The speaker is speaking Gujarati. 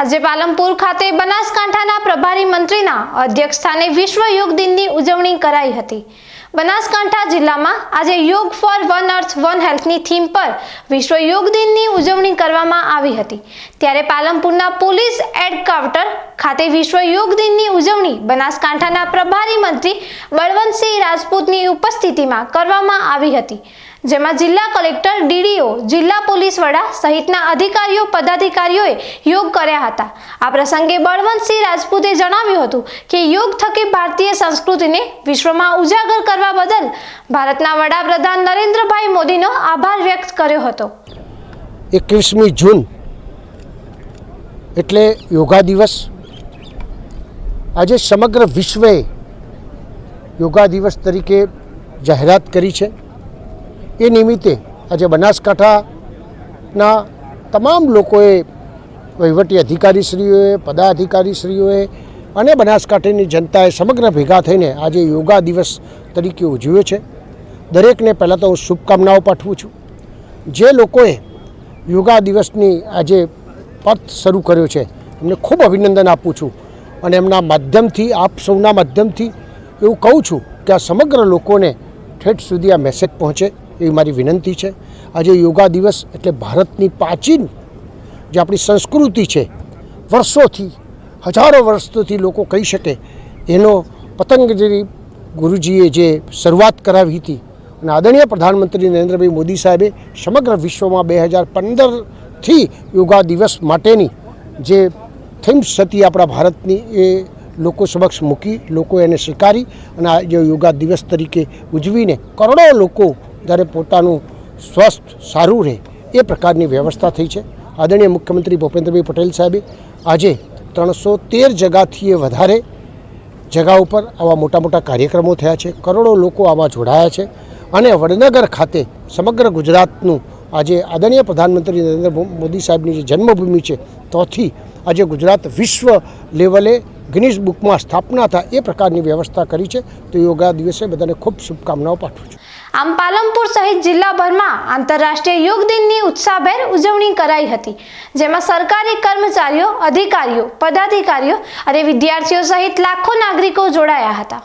આજે પાલમપુર ખાતે બનાસકાંઠાના પ્રભારી મંત્રીના અધ્યક્ષસ્થાને વિશ્વ યોગ દિનની ઉજવણી કરાઈ હતી. બનાસકાંઠા જિલ્લામાં આજે yoga for one earth one હેલ્થની theme પર વિશ્વ યોગ દિનની ઉજવણી કરવામાં આવી હતી. ત્યારે પાલમપુરના પોલીસ હેડક્વાર્ટર ખાતે વિશ્વ યોગ દિનની ઉજવણી બનાસકાંઠાના પ્રભારી મંત્રી બળવંતસિંહ રાજપૂતની ઉપસ્થિતિમાં કરવામાં આવી હતી. જેમાં જિલ્લા કલેક્ટર, ડીડીઓ, જિલ્લા પોલીસ વડા સહિતના અધિકારીઓ, પદાધિકારીઓએ યોગ કર્યા હતા. આ પ્રસંગે બળવંતસિંહ રાજપૂતે જણાવ્યું હતું કે યોગ થકી ભારતીય સંસ્કૃતિને વિશ્વમાં ઉજાગર કરવા બદલ ભારતના વડાપ્રધાન નરેન્દ્રભાઈ મોદીનો આભાર વ્યક્ત કર્યો હતો. એકવીસમી જૂન એટલે યોગા દિવસ. આજે સમગ્ર વિશ્વે યોગા દિવસ તરીકે જાહેરાત કરી છે. એ નિમિત્તે આજે બનાસકાંઠાના તમામ લોકોએ વહીવટી અધિકારીશ્રીઓએ, પદાધિકારીશ્રીઓએ અને બનાસકાંઠાની જનતાએ સમગ્ર ભેગા થઈને આજે યોગા દિવસ તરીકે ઉજવ્યો છે. દરેકને પહેલાં તો હું શુભકામનાઓ પાઠવું છું. જે લોકોએ યોગા દિવસની આજે પથ શરૂ કર્યો છે, એમને ખૂબ અભિનંદન આપું છું અને એમના માધ્યમથી, આપ સૌના માધ્યમથી એવું કહું છું કે આ સમગ્ર લોકોને ઠેઠ સુધી આ મેસેજ પહોંચે. એવી મારી વિનંતી છે. આજે યોગા દિવસ એટલે ભારતની પ્રાચીન જે આપણી સંસ્કૃતિ છે, વર્ષોથી, હજારો વર્ષોથી લોકો કહી શકે, એનો પતંગજલી ગુરુજીએ જે શરૂઆત કરાવી હતી અને આદરણીય પ્રધાનમંત્રી નરેન્દ્રભાઈ મોદી સાહેબે સમગ્ર વિશ્વમાં બે હજાર પંદરથી યોગા દિવસ માટેની જે થીમ્સ હતી આપણા ભારતની એ લોકો સમક્ષ મૂકી, લોકો એને સ્વીકારી અને આજે યોગા દિવસ તરીકે ઉજવીને કરોડો લોકો જ્યારે પોતાનું સ્વસ્થ, સારું રહે એ પ્રકારની વ્યવસ્થા થઈ છે. આદરણીય મુખ્યમંત્રી ભૂપેન્દ્રભાઈ પટેલ સાહેબે આજે ત્રણસો તેર જગાથી વધારે જગા ઉપર આવા મોટા મોટા કાર્યક્રમો થયા છે. કરોડો લોકો આમાં જોડાયા છે અને વડનગર ખાતે સમગ્ર ગુજરાતનું આજે આદરણીય પ્રધાનમંત્રી નરેન્દ્ર મોદી સાહેબની જે જન્મભૂમિ છે તોથી આજે ગુજરાત વિશ્વ લેવલે ગિનિસ બુકમાં સ્થાપના થાય એ પ્રકારની વ્યવસ્થા કરી છે. તો યોગા દિવસે બધાને ખૂબ શુભકામનાઓ પાઠવું છું. આમ પાલનપુર સહિત જિલ્લાભરમાં આંતરરાષ્ટ્રીય યોગ દિનની ઉત્સાહભેર ઉજવણી કરાઈ હતી, જેમાં સરકારી કર્મચારીઓ, અધિકારીઓ, પદાધિકારીઓ અને વિદ્યાર્થીઓ સહિત લાખો નાગરિકો જોડાયા હતા.